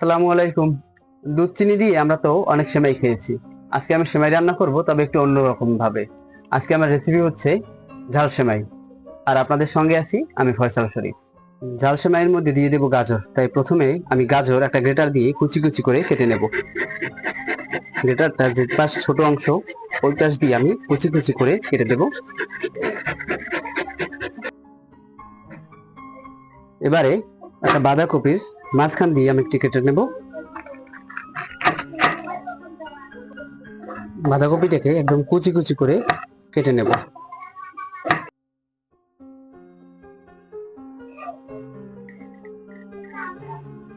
আসসালামু আলাইকুম। দুধ, চিনি দিয়ে আমরা তো অনেক সেমাই খেয়েছি। আজকে আমি সেমাই রান্না করব, তবে একটু অন্যরকম ভাবে আজকে আমার রেসিপি হচ্ছে ঝাল সেমাই। আর আপনাদের সঙ্গে আছি আমি ফয়সাল শরীফ। ঝাল সেমাইয়ের মধ্যে দিয়ে দেবো গাজর। তাই প্রথমে আমি গাজর একটা গ্রেটার দিয়ে কুচি কুচি করে কেটে নেব। গ্রেটারটা যে পাশ ছোট অংশ, ওই পাশ দিয়ে আমি কুচি কুচি করে কেটে দেব। এবারে একটা বাঁধাকপির মাঝখান দিয়ে আমি একটি কেটে নেব বাঁধাকপিটাকে একদম কুচি কুচি করে কেটে নেব।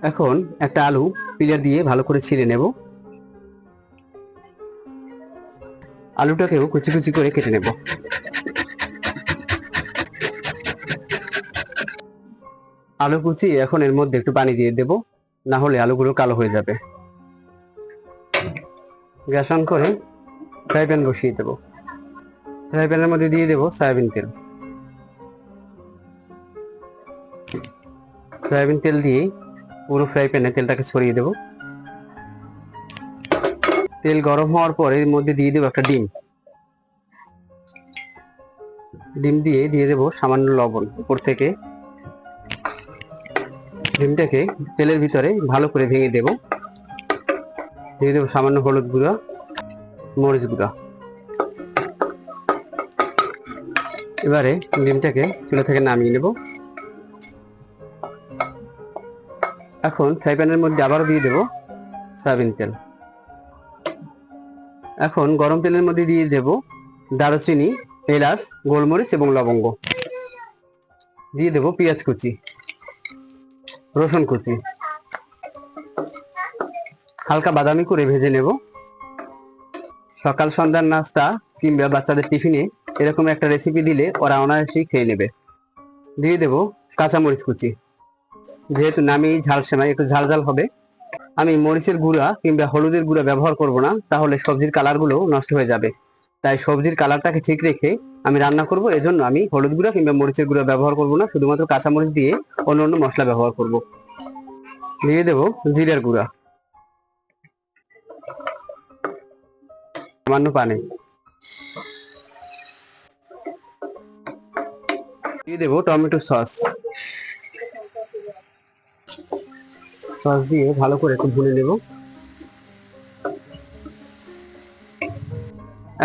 এখন একটা আলু পিলার দিয়ে ভালো করে ছিঁড়ে নেব। আলুটাকেও কুচি কুচি করে কেটে নেব। আলু কুচি এখন এর মধ্যে একটু পানি দিয়ে দেব, না হলে আলুগুলো কালো হয়ে যাবে। গ্যাস অন করে ফ্রাই প্যান বসিয়ে দেব। ফ্রাই প্যানের মধ্যে দিয়ে দেব সয়াবিন তেল। সয়াবিন তেল দিয়ে পুরো ফ্রাই প্যানে তেলটাকে ছড়িয়ে দেব। তেল গরম হওয়ার পর এর মধ্যে দিয়ে দেবো একটা ডিম। ডিম দিয়ে দিয়ে দেবো সামান্য লবণ উপর থেকে। ডিমটাকে তেলের ভিতরে ভালো করে ভেঙে দেব। দিয়ে দেবো সামান্য হলুদ গুঁড়া, মরিচ গুঁড়া। এবারে ডিমটাকে চুলা থেকে নামিয়ে নেব। এখন ফ্রাই প্যানের মধ্যে আবারও দিয়ে দেব সয়াবিন তেল। এখন গরম তেলের মধ্যে দিয়ে দেব দারুচিনি, এলাচ, গোলমরিচ এবং লবঙ্গ। দিয়ে দেব পেঁয়াজ কুচি। রসুন কুচি। হালকা বাদামি করে ভেজে নেব। সকাল সন্ধ্যার নাস্তা কিংবা বাচ্চাদের টিফিনে এরকম একটা রেসিপি দিলে ওরা অনায়াসেই খেয়ে নেবে। দিয়ে দেব কাঁচামরিচ কুচি। যেহেতু নামি ঝাল সেমাই, একটু ঝাল ঝাল হবে, আমি মরিচের গুঁড়া কিংবা হলুদের গুঁড়া ব্যবহার করব না, তাহলে সবজির কালারগুলো নষ্ট হয়ে যাবে। তাই সবজির কালারটাকে ঠিক রেখে আমি রান্না করব। এজন্য আমি হলুদ গুঁড়া কিংবা মরিচের গুঁড়া ব্যবহার করব না, শুধুমাত্র কাঁচামরিচ দিয়ে অন্য অন্য মশলা ব্যবহার করব। দিয়ে দেব জিরার গুঁড়া। সামান্য পানি। দিয়ে দেব টমেটো সস। সস দিয়ে ভালো করে একটু ভুনে নেব।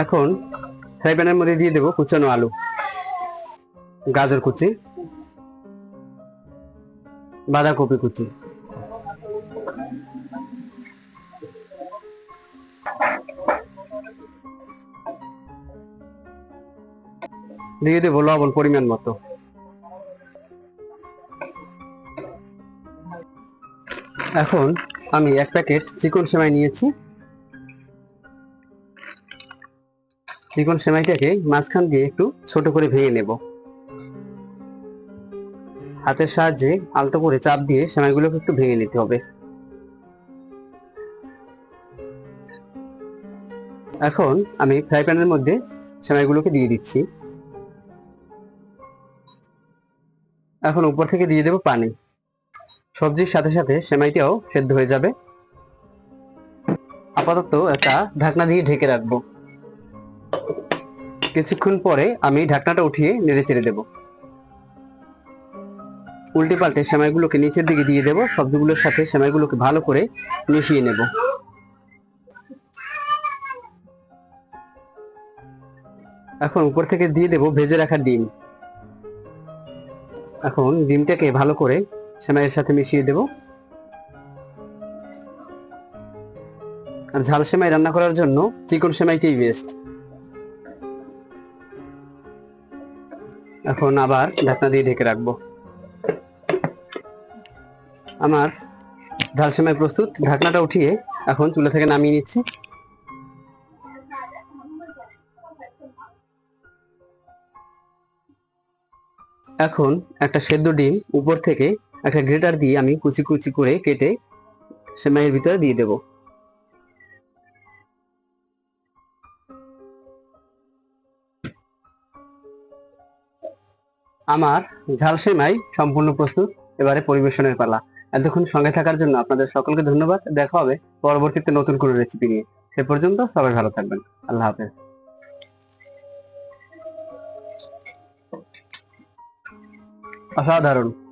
এখন ফ্রাই প্যানের মধ্যে দিয়ে দেবো কুচানো আলু। গাজর কুচি, বাঁধাকপি কুচি। দিয়ে দেবো লবণ পরিমাণ মতো। এখন আমি এক প্যাকেট চিকন সেমাই নিয়েছি। চিকন সেমাইটাকে মাঝখান দিয়ে একটু ছোট করে ভেঙে নেব। হাতের সাহায্যে আলতো করে চাপ দিয়ে সেমাইগুলোকে একটু ভেঙে নিতে হবে। এখন আমি ফ্রাই প্যানের মধ্যে সেমাইগুলোকে দিয়ে দিচ্ছি। এখন উপর থেকে দিয়ে দেবো পানি। সবজির সাথে সাথে সেমাইটাও সেদ্ধ হয়ে যাবে। আপাতত একটা ঢাকনা দিয়ে ঢেকে রাখব। কিছুক্ষণ পরে আমি ঢাকনাটা উঠিয়ে নেড়ে চেড়ে দেবো। উল্টে পাল্টে সেমাইগুলোকে নিচের দিকে দিয়ে দেবো, সবজিগুলোর সাথে সেমাইগুলোকে ভালো করে মিশিয়ে নেব। এখন উপর থেকে দিয়ে দেবো ভেজে রাখা ডিম। এখন ডিমটাকে ভালো করে সেমাইয়ের সাথে মিশিয়ে দেব। আর ঝাল সেমাই রান্না করার জন্য চিকন সেমাইটাই বেস্ট এখন আবার ঢাকনা দিয়ে ঢেকে রাখব। আমার ঝাল সেমাই প্রস্তুত, ঢাকনাটা উঠিয়ে এখন চুলা থেকে নামিয়ে নিচ্ছি। এখন একটা সেদ্ধ ডিম উপর থেকে একটা গ্রেটার দিয়ে আমি কুচি কুচি করে কেটে সেমাইয়ের ভিতরে দিয়ে দেব। আমার ঝালসেমাই সম্পূর্ণ প্রস্তুত, এবারে পরিবেশনের পালা। এতক্ষণ সঙ্গে থাকার জন্য আপনাদের সকলকে ধন্যবাদ। দেখা হবে পরবর্তীতে নতুন কোনো রেসিপি নিয়ে। সে পর্যন্ত সবাই ভালো থাকবেন। আল্লাহ হাফেজ। অসাধারণ।